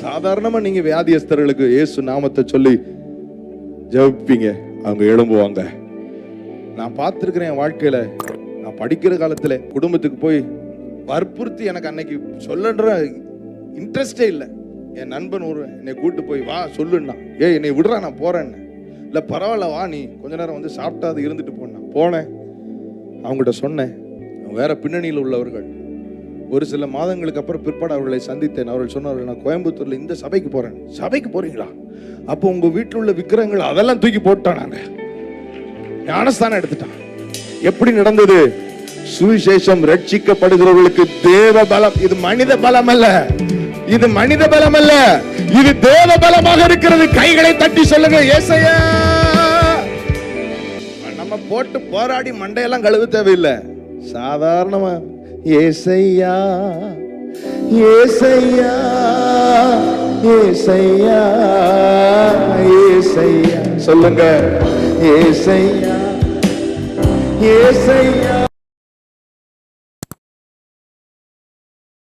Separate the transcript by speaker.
Speaker 1: சாதாரணமா நீங்க வியாதியஸ்தர்களுக்கு இயேசு நாமத்தை சொல்லி ஜெபிப்பீங்க. அவங்க எழும்புவாங்க. நான் பார்த்துருக்கிறேன் என் வாழ்க்கையில. நான் படிக்கிற காலத்துல குடும்பத்துக்கு போய் வற்புறுத்தி எனக்கு அன்னைக்கு சொல்லன்ற இன்ட்ரெஸ்டே இல்லை. என் நண்பன் ஒரு என்னை கூட்டு போய் வா சொல்லுன்னா ஏய் என்னை விடுறா நான் போறேன்னு. இல்லை பரவாயில்ல வா நீ. கொஞ்ச நேரம் வந்து சாப்பிட்டாது இருந்துட்டு போனா போனேன். அவங்ககிட்ட சொன்னேன். வேற பின்னணியில் உள்ளவர்கள். ஒரு சில மாதங்களுக்கு அப்புறம் பிற்பாடு அவர்களை சந்தித்தேன். அவர்கள் சொன்னார்கள் நான் கோயம்புத்தூர்ல இந்த சபைக்கு போறேன். சபைக்கு போறீங்களா? அப்போ உங்க வீட்டில் உள்ள விக்கிரங்கள் அதெல்லாம் தூக்கி போட்டான் நாங்க ஞானஸ்தானம் எடுத்துட்டான். எப்படி நடந்தது? சுவிசேஷம் ரட்சிக்கப்படுகிறவர்களுக்கு தேவ பலம். இது மனித பலம் அல்ல. இது மனித பலம் அல்ல. இது தேவ பலமாக இருக்கிறது. கைகளை தட்டி சொல்லுங்க ஏசையா! நம்ம போட்டு போராடி மண்டையெல்லாம் கழுவ தேவையில்லை. சாதாரணமா ஏசையா ஏசையா ஏசையா ஏசையா சொல்லுங்க ஏசையா ஏசையா